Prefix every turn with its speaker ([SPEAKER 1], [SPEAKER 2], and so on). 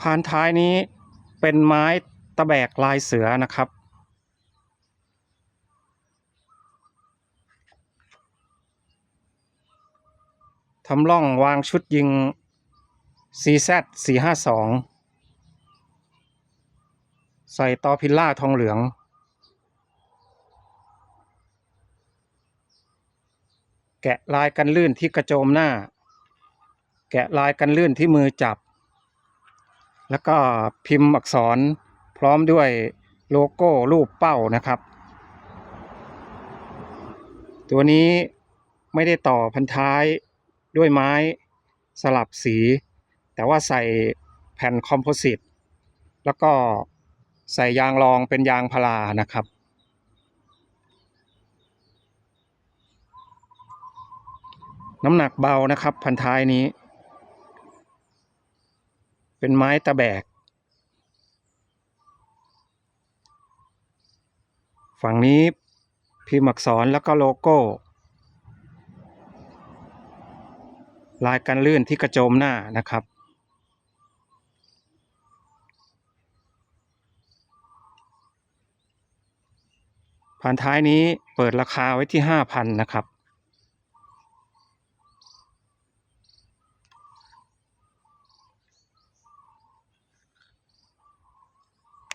[SPEAKER 1] พานท้ายนี้เป็นไม้ตะแบกลายเสือนะครับ ทำร่องวางชุดยิง CZ 452 ใส่ตอพิลล่าทองเหลือง แกะลายกันลื่นที่กระโจมหน้า แกะลายกันลื่นที่มือจับ แล้วก็พิมพ์อักษรพร้อมด้วยโลโก้รูปเป้านะครับ ตัวนี้ไม่ได้ต่อพันท้ายด้วยไม้สลับสี แต่ว่าใส่แผ่นคอมโพสิตแล้วก็ใส่ยางรองเป็นยางพารานะครับ น้ำหนักเบานะครับพันท้ายนี้ เป็นไม้ตะแบก ฝั่งนี้พิมพ์อักษรแล้วก็โลโก้ ลายกันลื่นที่กระโจมหน้านะครับผ่านท้ายนี้เปิดราคาไว้ที่ 5,000 นะครับ